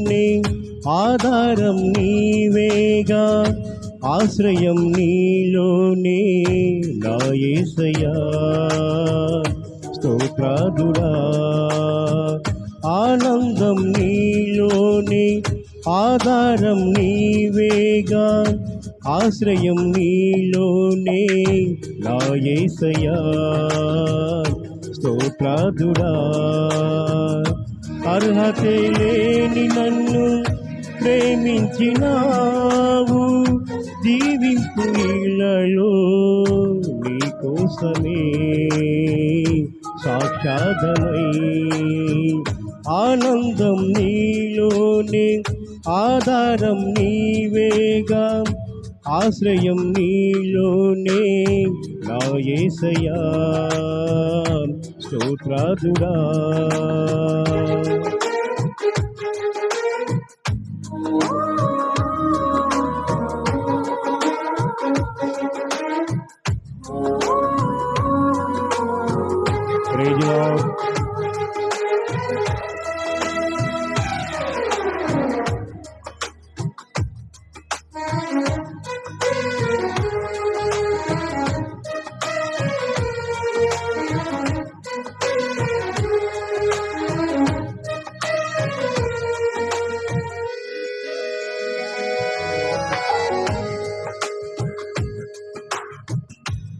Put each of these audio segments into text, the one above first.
నీలోనే ఆధారం నీవేగా ఆశ్రయం నీలోనే నాయసయా యేసయ్యా స్తోత్రాదుడా ఆనందం నీలోనే ఆధారం నీవేగా ఆశ్రయం నీలోనే నాయసయా యేసయ్యా స్తోత్రాదుడా అర్హతే లేని నన్ను ప్రేమించినావు. జీవింపు ఇళ్ళలో నీకోసమే సాక్షాధమై ఆనందం నీలోనే ఆధారం నీవేగా ఆశ్రయం నీలోనే నా స్తోత్రాదుడా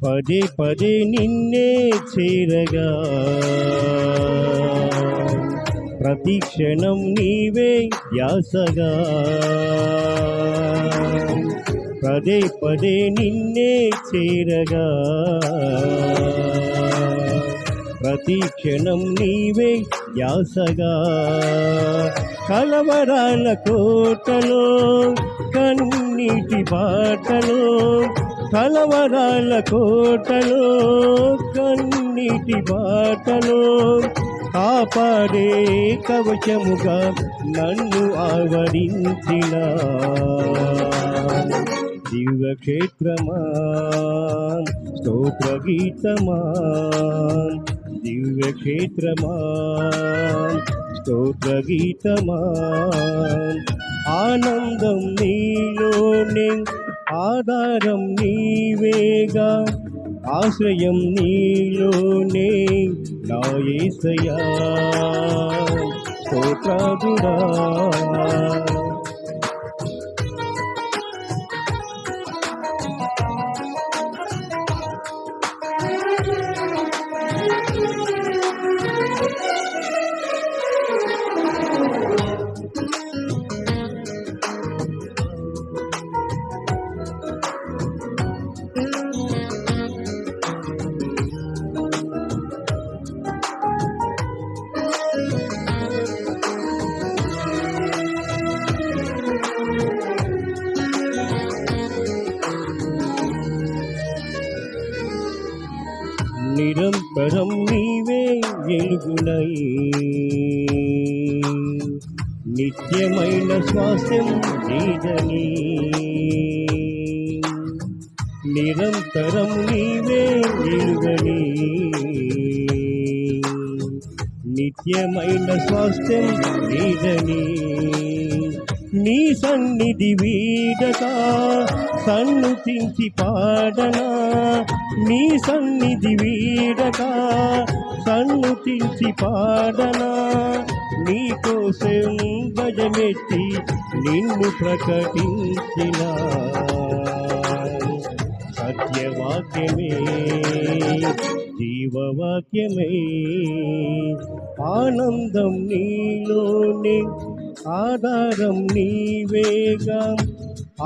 పదే పదే నిన్నే చేరగా. ప్రతి క్షణం నీవే యాసగా. పదే పదే నిన్నే చేరగా. ప్రతి క్షణం నీవే యాసగా. కలవరాల కోటలో కన్నీటి బాటలో కలవరాల కోటలో కన్నీటి బాటలో కాపాడే కవచముగా నన్ను ఆవరించిన దివ్యక్షేత్రమా స్తోత్ర గీతమా దివ్యక్షేత్రమా. స్తోత్ర గీతమా ఆనందం నీలోనే ఆధారం నీవేగా. ఆశ్రయం నీలోనే నాయసయా యేసయ్యా నిత్యమైన స్వాస్థ్యం నీదని. నిరంతరం నీవే నిలుగని. నిత్యమైన స్వాస్థ్యం నీదని. నీ సన్నిధి వీడక సన్నుతించి పాడనా? నీ సన్నిధి వీడక సన్నుతించి పాడనా? నీకోసం భజమెత్తి నిన్ను ప్రకటించిన? సత్యవాక్యమే జీవవాక్యమే ఆనందం నీలోనే ఆధారం నీవేగా